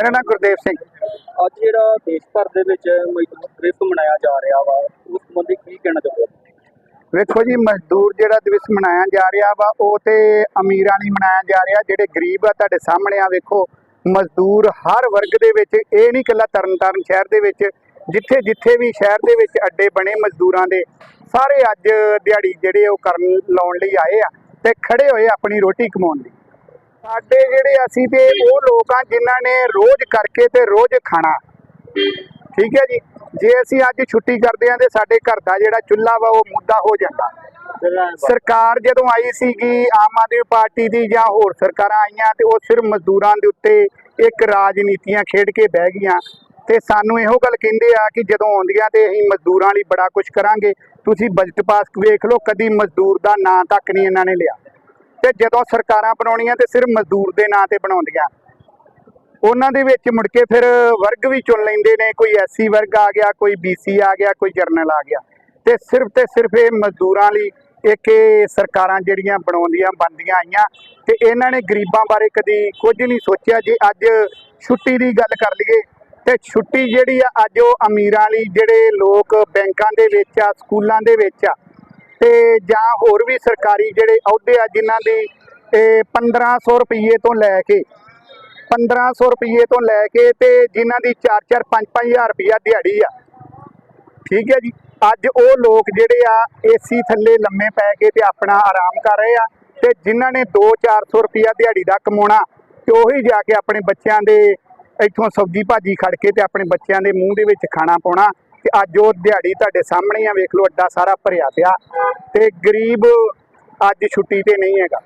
ਮੇਰਾ ਨਾਮ ਗੁਰਦੇਵ ਸਿੰਘ। ਅੱਜ ਜਿਹੜਾ ਦੇਸ਼ ਭਰ ਦੇ ਵਿੱਚ ਮਜ਼ਦੂਰ ਦਿਵਸ ਮਨਾਇਆ ਜਾ ਰਿਹਾ ਵਾ ਉਸ ਸੰਬੰਧੀ ਕੀ ਕਹਿਣਾ ਚਾਹੁੰਦੇ ਹੋ ਵੇਖੋ ਜੀ ਮਜ਼ਦੂਰ ਜਿਹੜਾ ਦਿਵਸ ਮਨਾਇਆ ਜਾ ਰਿਹਾ ਵਾ ਉਹ ਤੇ ਅਮੀਰਾਂ ਲਈ ਮਨਾਇਆ ਜਾ ਰਿਹਾ। ਜਿਹੜੇ ਗਰੀਬ ਆ ਤੁਹਾਡੇ ਸਾਹਮਣੇ ਆ ਵੇਖੋ ਮਜ਼ਦੂਰ ਹਰ ਵਰਗ ਦੇ ਵਿੱਚ ਇਹ ਨਹੀਂ ਇਕੱਲਾ ਤਰਨਤਾਰਨ ਸ਼ਹਿਰ ਦੇ ਵਿੱਚ ਜਿੱਥੇ ਜਿੱਥੇ ਵੀ ਸ਼ਹਿਰ ਦੇ ਵਿੱਚ ਅੱਡੇ ਬਣੇ ਮਜ਼ਦੂਰਾਂ ਦੇ ਸਾਰੇ ਅੱਜ ਦਿਹਾੜੀ ਜਿਹੜੇ ਉਹ ਕਰਨ ਲਾਉਣ ਲਈ ਆਏ ਆ ਤੇ ਖੜੇ ਹੋਏ ਆਪਣੀ ਰੋਟੀ ਕਮਾਉਣ ਲਈ। ਸਾਡੇ ਜਿਹੜੇ ਅਸੀਂ ਤੇ ਉਹ ਲੋਕ ਆ ਜਿਨ੍ਹਾਂ ਨੇ ਰੋਜ਼ ਕਰਕੇ ਤੇ ਰੋਜ਼ ਖਾਣਾ। ਠੀਕ ਹੈ ਜੀ? ਜੇ ਅਸੀਂ ਅੱਜ ਛੁੱਟੀ ਕਰਦੇ ਆ ਤੇ ਸਾਡੇ ਘਰ ਦਾ ਜਿਹੜਾ ਚੁੱਲ੍ਹਾ ਵਾ ਉਹ ਮੁੱਦਾ ਹੋ ਜਾਂਦਾ। ਸਰਕਾਰ ਜਦੋਂ ਆਈ ਸੀਗੀ ਆਮ ਆਦਮੀ ਪਾਰਟੀ ਦੀ ਜਾਂ ਹੋਰ ਸਰਕਾਰਾਂ ਆਈਆਂ ਤੇ ਉਹ ਸਿਰਫ ਮਜ਼ਦੂਰਾਂ ਦੇ ਉੱਤੇ ਇੱਕ ਰਾਜਨੀਤੀਆਂ ਖੇਡ ਕੇ ਬਹਿ ਗਈਆਂ। ਤੇ ਸਾਨੂੰ ਇਹੋ ਗੱਲ ਕਹਿੰਦੇ ਆ ਕਿ ਜਦੋਂ ਆਉਂਦੀਆਂ ਤੇ ਅਸੀਂ ਮਜ਼ਦੂਰਾਂ ਲਈ ਬੜਾ ਕੁਝ ਕਰਾਂਗੇ। ਤੁਸੀਂ ਬਜਟ ਪਾਸ ਵੇਖ ਲਓ ਕਦੀ ਮਜ਼ਦੂਰ ਦਾ ਨਾਂ ਤੱਕ ਨਹੀਂ ਇਹਨਾਂ ਨੇ ਲਿਆ। ਤੇ ਜਦੋਂ ਸਰਕਾਰਾਂ ਬਣਾਉਣੀਆਂ ਤੇ ਸਿਰਫ ਮਜ਼ਦੂਰ ਦੇ ਨਾਂ ਤੇ ਬਣਾਉਂਦੀਆਂ। ਉਹਨਾਂ ਦੇ ਵਿੱਚ ਮੁੜ ਕੇ ਫਿਰ ਵਰਗ ਵੀ ਚੁਣ ਲੈਂਦੇ ਨੇ, ਕੋਈ ਐਸਸੀ ਵਰਗ ਆ ਗਿਆ, ਕੋਈ ਬੀਸੀ ਆ ਗਿਆ, ਕੋਈ ਜਰਨਲ ਆ ਗਿਆ। ਤੇ ਸਿਰਫ ਤੇ ਸਿਰਫ ਇਹ ਮਜ਼ਦੂਰਾਂ ਲਈ ਇੱਕ ਇਹ ਸਰਕਾਰਾਂ ਜਿਹੜੀਆਂ ਬਣਾਉਂਦੀਆਂ ਬੰਦੀਆਂ ਆਈਆਂ। ਤੇ ਇਹਨਾਂ ਨੇ ਗਰੀਬਾਂ ਬਾਰੇ ਕਦੀ ਕੁਝ ਨਹੀਂ ਸੋਚਿਆ। ਜੇ ਅੱਜ ਛੁੱਟੀ ਦੀ ਗੱਲ ਕਰ ਲਈਏ, ਤੇ ਛੁੱਟੀ ਜਿਹੜੀ ਆ, ਅੱਜ ਉਹ ਅਮੀਰਾਂ ਲਈ ਜਿਹੜੇ ਲੋਕ ਬੈਂਕਾਂ ਦੇ ਵਿੱਚ ਆ, ਸਕੂਲਾਂ ਦੇ ਵਿੱਚ ਆ ਤੇ ਜਾਂ ਹੋਰ ਵੀ ਸਰਕਾਰੀ ਜਿਹੜੇ ਅਹੁਦੇ ਆ, ਜਿਨ੍ਹਾਂ ਦੀ, ਇਹ 1500 ਰੁਪਏ ਤੋਂ ਲੈ ਕੇ 1500 ਰੁਪਏ ਤੋਂ ਲੈ ਕੇ ਤੇ ਜਿਨ੍ਹਾਂ ਦੀ 4-4 5-5000 ਰੁਪਇਆ ਦਿਹਾੜੀ ਆ। ਠੀਕ ਹੈ ਜੀ? ਅੱਜ ਉਹ ਲੋਕ ਜਿਹੜੇ ਆ, ਏਸੀ ਥੱਲੇ ਲੰਮੇ ਪੈ ਕੇ ਤੇ ਆਪਣਾ ਆਰਾਮ ਕਰ ਰਹੇ ਆ ਤੇ ਜਿਨ੍ਹਾਂ ਨੇ 2-400 ਰੁਪਇਆ ਦਿਹਾੜੀ ਦਾ ਕਮਾਉਣਾ ਤੇ ਉਹੀ ਜਾ ਕੇ ਆਪਣੇ ਬੱਚਿਆਂ ਦੇ ਇੱਥੋਂ ਸਬਜ਼ੀ ਭਾਜੀ ਖੜ ਕੇ ਤੇ ਆਪਣੇ ਬੱਚਿਆਂ ਦੇ ਮੂੰਹ ਦੇ ਵਿੱਚ ਖਾਣਾ ਪਾਉਣਾ ਤੇ ਅੱਜ ਉਹ ਦਿਹਾੜੀ ਤੁਹਾਡੇ ਸਾਹਮਣੇ ਆ, ਵੇਖ ਲਓ, ਅੱਡਾ ਸਾਰਾ ਭਰਿਆ ਪਿਆ ਤੇ ਗਰੀਬ ਅੱਜ ਛੁੱਟੀ ਤੇ ਨਹੀਂ ਹੈਗਾ।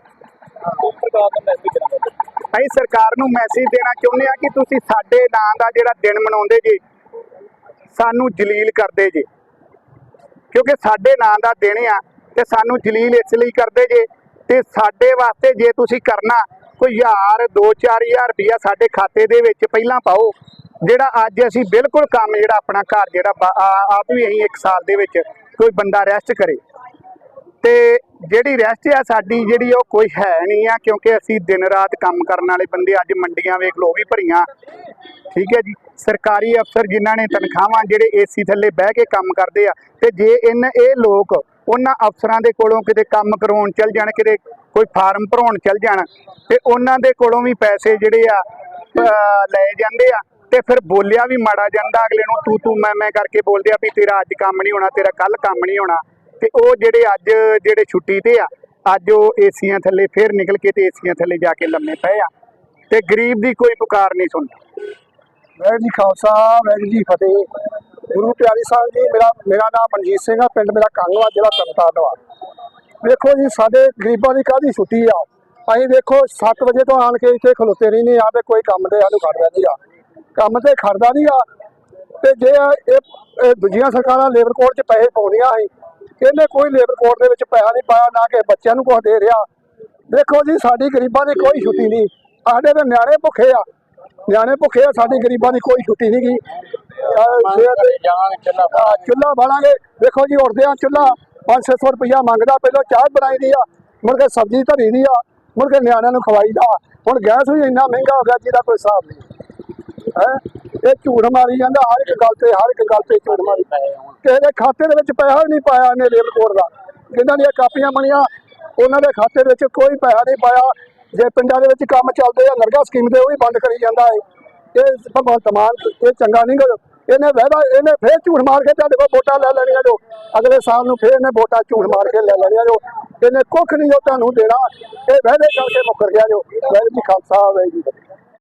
ਅਸੀਂ ਸਰਕਾਰ ਨੂੰ ਮੈਸੇਜ ਦੇਣਾ ਚਾਹੁੰਦੇ ਆ ਕਿ ਤੁਸੀਂ ਸਾਡੇ ਨਾਂ ਦਾ ਜਿਹੜਾ ਦਿਨ ਮਨਾਉਂਦੇ ਜੇ, ਸਾਨੂੰ ਜਲੀਲ ਕਰਦੇ ਜੇ। ਕਿਉਂਕਿ ਸਾਡੇ ਨਾਂ ਦਾ ਦਿਨ ਆ ਤੇ ਸਾਨੂੰ ਜਲੀਲ ਇਸ ਲਈ ਕਰਦੇ ਜੇ ਤੇ ਸਾਡੇ ਵਾਸਤੇ ਜੇ ਤੁਸੀਂ ਕਰਨਾ, ਕੋਈ ਹਜ਼ਾਰ 2-4000 ਰੁਪਇਆ ਸਾਡੇ ਖਾਤੇ ਦੇ ਵਿੱਚ ਪਹਿਲਾਂ ਪਾਓ। ਜਿਹੜਾ ਅੱਜ ਅਸੀਂ ਬਿਲਕੁਲ ਕੰਮ ਜਿਹੜਾ ਆਪਣਾ ਘਰ ਜਿਹੜਾ ਆਪ ਵੀ ਅਸੀਂ ਇੱਕ ਸਾਲ ਦੇ ਵਿੱਚ ਕੋਈ ਬੰਦਾ ਰੈਸਟ ਕਰੇ। ਤੇ ਜਿਹੜੀ ਰੈਸਟ ਆ ਸਾਡੀ ਜਿਹੜੀ ਉਹ ਕੋਈ ਹੈ ਨਹੀਂ ਆ, ਕਿਉਂਕਿ ਅਸੀਂ ਦਿਨ ਰਾਤ ਕੰਮ ਕਰਨ ਵਾਲੇ ਬੰਦੇ ਅੱਜ ਮੰਡੀਆਂ ਵੇਖ ਲੋ ਵੀ ਭਰੀਆਂ। ਠੀਕ ਹੈ ਜੀ? ਸਰਕਾਰੀ ਅਫਸਰ ਜਿਨ੍ਹਾਂ ਨੇ ਤਨਖਾਹਾਂ ਜਿਹੜੇ ਏਸੀ ਥੱਲੇ ਬਹਿ ਕੇ ਕੰਮ ਕਰਦੇ ਆ, ਤੇ ਜੇ ਇਨ ਇਹ ਲੋਕ ਉਹਨਾਂ ਅਫਸਰਾਂ ਦੇ ਕੋਲੋਂ ਕਿਤੇ ਕੰਮ ਕਰਵਾਉਣ ਚੱਲ ਜਾਣ, ਕਿਤੇ ਕੋਈ ਫਾਰਮ ਭਰਾਉਣ ਚੱਲ ਜਾਣ, ਤੇ ਉਹਨਾਂ ਦੇ ਕੋਲੋਂ ਵੀ ਪੈਸੇ ਜਿਹੜੇ ਆ ਲਏ ਜਾਂਦੇ ਆ। ਤੇ ਫਿਰ ਬੋਲਿਆ ਵੀ ਮਾੜਾ ਜਾਂਦਾ, ਅਗਲੇ ਨੂੰ ਤੂੰ ਤੂੰ ਮੈਂ ਮੈਂ ਕਰਕੇ ਬੋਲਦੇ ਆ ਵੀ ਤੇਰਾ ਅੱਜ ਕੰਮ ਨਹੀਂ ਹੋਣਾ, ਤੇਰਾ ਕੱਲ ਕੰਮ ਨਹੀਂ ਹੋਣਾ। ਤੇ ਉਹ ਜਿਹੜੇ ਅੱਜ, ਜਿਹੜੇ ਛੁੱਟੀ ਤੇ ਆ, ਅੱਜ ਉਹ ਏਸੀਆਂ ਥੱਲੇ ਫੇਰ ਨਿਕਲ ਕੇ ਤੇ ਏਸੀਆਂ ਥੱਲੇ ਜਾ ਕੇ ਲੰਮੇ ਪਏ ਆ। ਤੇ ਗਰੀਬ ਦੀ ਕੋਈ ਪੁਕਾਰ ਨਹੀਂ ਸੁਣਦਾ। ਵਾਹਿਗੁਰੂ ਜੀ ਖਾਲਸਾ, ਵਾਹਿਗੁਰੂ ਜੀ ਫਤਿਹ। ਗੁਰੂ ਪਿਆਰੀ ਸਾਹਿਬ ਜੀ, ਮੇਰਾ ਮੇਰਾ ਨਾਮ ਮਨਜੀਤ ਸਿੰਘ ਆ, ਪਿੰਡ ਮੇਰਾ ਕਾਂਗਵਾ ਜ਼ਿਲ੍ਹਾ ਤਰਨਤਾਰਨ ਵਾ ਵੇਖੋ ਜੀ, ਸਾਡੇ ਗਰੀਬਾਂ ਦੀ ਕਾਹਦੀ ਛੁੱਟੀ ਆ? ਅਸੀਂ ਵੇਖੋ 7 ਵਜੇ ਤੋਂ ਆਣ ਕੇ ਇੱਥੇ ਖਲੋਤੇ ਰਹਿੰਦੇ ਆ ਤੇ ਕੋਈ ਕੰਮ ਤੇ ਸਾਨੂੰ ਖੜਦਾ ਨਹੀਂ ਆ। ਕੰਮ ਤੇ ਖੜਦਾ ਨਹੀਂ ਤੇ ਜੇ ਇਹ ਦੂਜੀਆਂ ਸਰਕਾਰਾਂ ਲੇਬਰ ਕੋਡ 'ਚ ਪੈਸੇ ਪਾਉਂਦੀਆਂ ਸੀ, ਇਹਨੇ ਕੋਈ ਲੇਬਰ ਕੋਡ ਦੇ ਵਿੱਚ ਪੈਸਾ ਨਹੀਂ ਪਾਇਆ, ਨਾ ਕਿ ਬੱਚਿਆਂ ਨੂੰ ਕੁਝ ਦੇ ਰਿਹਾ। ਦੇਖੋ ਜੀ, ਸਾਡੀ ਗਰੀਬਾਂ ਦੀ ਕੋਈ ਛੁੱਟੀ ਨਹੀਂ ਸਾਡੇ ਤੇ ਨਿਆਣੇ ਭੁੱਖੇ ਆ। ਨਿਆਣੇ ਭੁੱਖੇ ਆ, ਸਾਡੀ ਗਰੀਬਾਂ ਦੀ ਕੋਈ ਛੁੱਟੀ ਨਹੀਂ ਗਈ ਚੁੱਲਾ ਬਾਲਾਂਗੇ। ਦੇਖੋ ਜੀ ਉੱਠਦੇ ਆ ਚੁੱਲਾ 500 ਰੁਪਇਆ ਮੰਗਦਾ, ਪਹਿਲਾਂ ਚਾਹ ਬਣਾਈ ਦੀ ਆ। ਮੁੜ ਕੇ ਸਬਜ਼ੀ ਧਰੀ ਦੀ ਆ। ਮੁੜ ਕੇ ਨਿਆਣਿਆਂ ਨੂੰ ਖਵਾਈਦਾ ਹੁਣ ਗੈਸ ਵੀ ਇੰਨਾ ਮਹਿੰਗਾ ਹੋ ਗਿਆ, ਜਿਹਦਾ ਕੋਈ ਹਿਸਾਬ ਨਹੀਂ ਹੈ? ਇਹ ਝੂਠ ਮਾਰੀ ਜਾਂਦਾ, ਹਰ ਇੱਕ ਗੱਲ ਤੇ, ਹਰ ਇੱਕ ਗੱਲ ਤੇ ਝੂਠ ਮਾਰੀ। ਕਿਸੇ ਦੇ ਖਾਤੇ ਦੇ ਵਿੱਚ ਪੈਸਾ ਵੀ ਨਹੀਂ ਪਾਇਆ ਇਹਨੇ ਲੇਬਰ ਕੋਡ ਦਾ। ਜਿਨ੍ਹਾਂ ਦੀਆਂ ਕਾਪੀਆਂ ਬਣੀਆਂ, ਉਹਨਾਂ ਦੇ ਖਾਤੇ ਦੇ ਵਿੱਚ ਕੋਈ ਪੈਸਾ ਨਹੀਂ ਪਾਇਆ। ਜੇ ਪਿੰਡਾਂ ਦੇ ਵਿੱਚ ਕੰਮ ਚੱਲਦੇ ਆ, ਨਰਗਾ ਸਕੀਮ ਦੇ, ਉਹ ਵੀ ਬੰਦ ਕਰੀ ਜਾਂਦਾ ਹੈ ਇਹ ਭਗਵੰਤ ਮਾਨ, ਇਹ ਚੰਗਾ ਨਹੀਂ ਗਾ। ਇਹਨੇ ਵਹਿਦਾ ਇਹਨੇ ਫੇਰ ਝੂਠ ਮਾਰ ਕੇ ਤੁਹਾਡੇ ਕੋਲ ਵੋਟਾਂ ਲੈ ਲੈਣੀਆਂ ਜੋ। ਅਗਲੇ ਸਾਲ ਨੂੰ ਫੇਰ ਇਹਨੇ ਵੋਟਾਂ ਝੂਠ ਮਾਰ ਕੇ ਲੈ ਲੈਣੀਆਂ ਜੋ। ਇਹਨੇ ਕੁੱਖ ਨਹੀਂ ਜੋ ਤੁਹਾਨੂੰ ਦੇਣਾ। ਇਹ ਵਹਿਦੇ ਕਰਕੇ ਮੁੱਕਰ ਗਿਆ ਜੋ। ਵਾਹਿਗੁਰੂ ਜੀ ਖਾਲਸਾ, ਵਾਹਿਗੁਰੂ ਜੀ